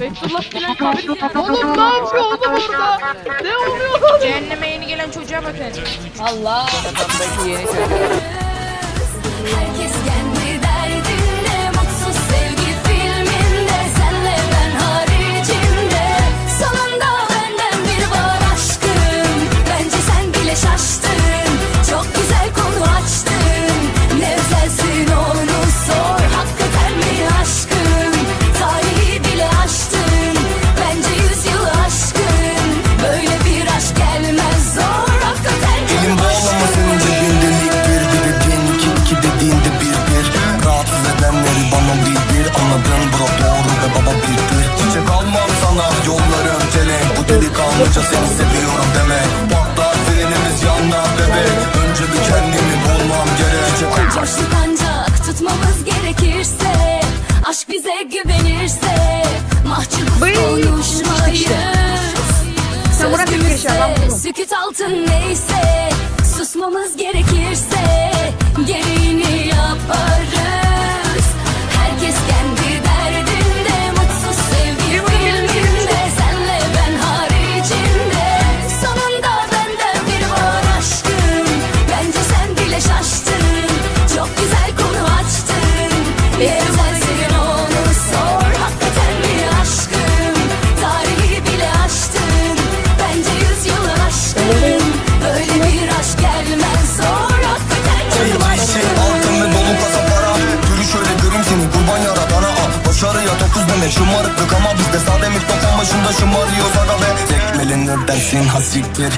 Beytullah Gülen kahve Oğlum ne yapıyor oğlum orada? Ne oluyor? Cehenneme yeni gelen çocuğa bakın. Allah. Adamdaki yeni çocuk. Gerçek hissediyorum demek Patlar frenimiz yanlar bebek Önce bir kendimi bulmam gerek Çiçek ancak tutmamız gerekirse. Aşk bize güvenirse. Mahcup konuşmayı. Sen bırak yaşa ben bunu. Altın neyse. Susmamız gerek başında şımarıyoruz arabe Tekmelenir dersin hasiktir